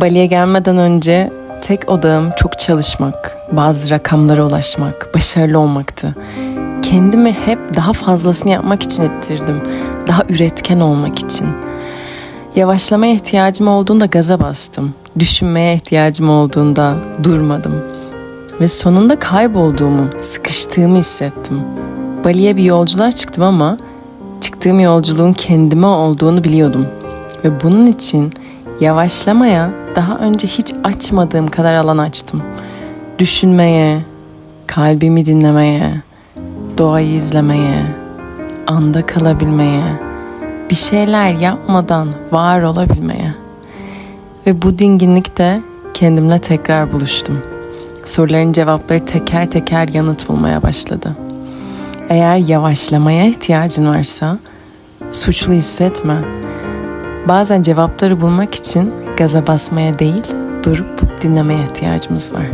Bali'ye gelmeden önce tek odağım çok çalışmak, bazı rakamlara ulaşmak, başarılı olmaktı. Kendimi hep daha fazlasını yapmak için ettirdim. Daha üretken olmak için. Yavaşlamaya ihtiyacım olduğunda gaza bastım. Düşünmeye ihtiyacım olduğunda durmadım. Ve sonunda kaybolduğumu, sıkıştığımı hissettim. Bali'ye bir yolculuğa çıktım ama çıktığım yolculuğun kendime olduğunu biliyordum. Ve bunun için yavaşlamaya daha önce hiç açmadığım kadar alan açtım. Düşünmeye, kalbimi dinlemeye, doğayı izlemeye, anda kalabilmeye, bir şeyler yapmadan var olabilmeye. Ve bu dinginlikte kendimle tekrar buluştum. Soruların cevapları teker teker yanıt bulmaya başladı. Eğer yavaşlamaya ihtiyacın varsa suçlu hissetme. Bazen cevapları bulmak için gaza basmaya değil, durup dinlemeye ihtiyacımız var.